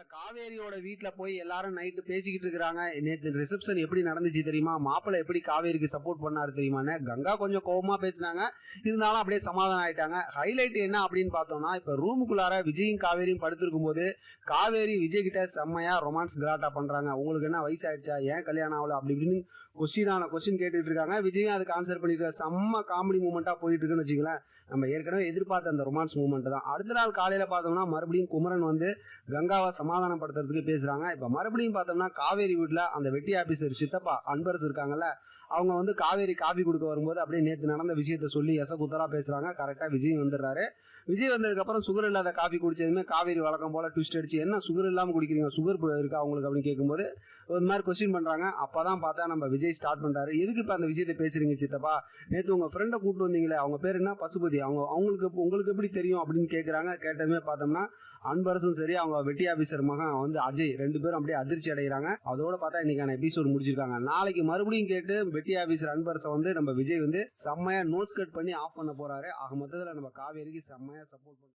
இப்ப காவேரியோட வீட்டில் போய் எல்லாரும் நைட்டு பேசிக்கிட்டு இருக்கிறாங்க. நேற்று ரிசப்ஷன் எப்படி நடந்துச்சு தெரியுமா? மாப்பிள்ளை எப்படி காவேரிக்கு சப்போர்ட் பண்ணாரு தெரியுமான்னு கங்கா கொஞ்சம் கோவமா பேசினாங்க. இருந்தாலும் அப்படியே சமாதானம் ஆயிட்டாங்க. ஹைலைட் என்ன அப்படின்னு பார்த்தோம்னா இப்ப ரூமுக்குள்ளார விஜயும் காவேரியும் படுத்திருக்கும் போது காவேரி விஜய் கிட்ட செம்மையா ரொமான்ஸ் கிராட்டா பண்றாங்க. உங்களுக்கு என்ன வயசாயிடுச்சா ஏன் கல்யாணம் ஆகல? அப்படி இப்படின்னு கொஸ்டினான கொஸ்டின் கேட்டுட்டு இருக்காங்க. விஜயும் அதுக்கு ஆன்சர் பண்ணிட்டு செம்ம காமெடி மூமெண்டா போயிட்டு இருக்குன்னு வச்சுக்கலாம் நம்ம ஏற்கனவே எதிர்பார்த்த அந்த ரொமான்ஸ் மூமெண்ட் தான். அடுத்த நாள் காலையில பார்த்தோம்னா மறுபடியும் குமரன் வந்து கங்காவை சமாதானப்படுத்துறதுக்கு பேசுறாங்க. இப்ப மறுபடியும் பார்த்தோம்னா காவேரி வீட்டில் அந்த வெட்டி ஆபீசர் சித்தப்பா அன்பரசு இருக்காங்கல்ல அவங்க வந்து காவேரி காபி கொடுக்க வரும்போது அப்படியே நேற்று நடந்த விஷயத்த சொல்லி எச பேசுகிறாங்க பேசுறாங்க கரெக்டா விஜய் வந்துடுறாரு. விஜய் வந்ததுக்கப்புறம் சுகர் இல்லாத காஃபி குடிச்சதுமே காவேரி வழக்கம் போல ட்விஸ்ட் அடிச்சு என்ன சுகர் இல்லாமல் குடிக்கிறீங்க? சுகர் இருக்கா உங்களுக்கு? அப்படின்னு கேட்கும்போது ஒரு மாதிரி கொஸ்டின் பண்றாங்க. அப்பதான் பார்த்தா நம்ம விஜய் ஸ்டார்ட் பண்றாரு. எதுக்கு இப்ப அந்த விஷயத்தை பேசுறீங்க சித்தப்பா? நேற்று உங்க ஃப்ரெண்டை கூட்டு வந்தீங்களே அவங்க பேர் என்ன? பசுபதி. அவங்க அவங்களுக்கு உங்களுக்கு எப்படி தெரியும்? அப்படின்னு கேட்குறாங்க கேட்டதுமே பார்த்தோம்னா அன்பரசும் சரி அவங்க வெட்டி ஆபீசர் மகன் வந்து அஜய். ரெண்டு பேரும் அப்படியே அதிர்ச்சி அடைகிறாங்க. அதோட பார்த்தா இன்னைக்கான எபிசோட் முடிச்சிருக்காங்க. நாளைக்கு மறுபடியும் கேட்டு வெட்டி ஆபீசர் அன்பரசை வந்து நம்ம விஜய் வந்து செம்மையா நோட்ஸ் கட் பண்ணி ஆஃப் பண்ண போறாரு. ஆக மொத்தத்தில் நம்ம காவேரிக்கு செம்மையா சப்போர்ட் பண்ணி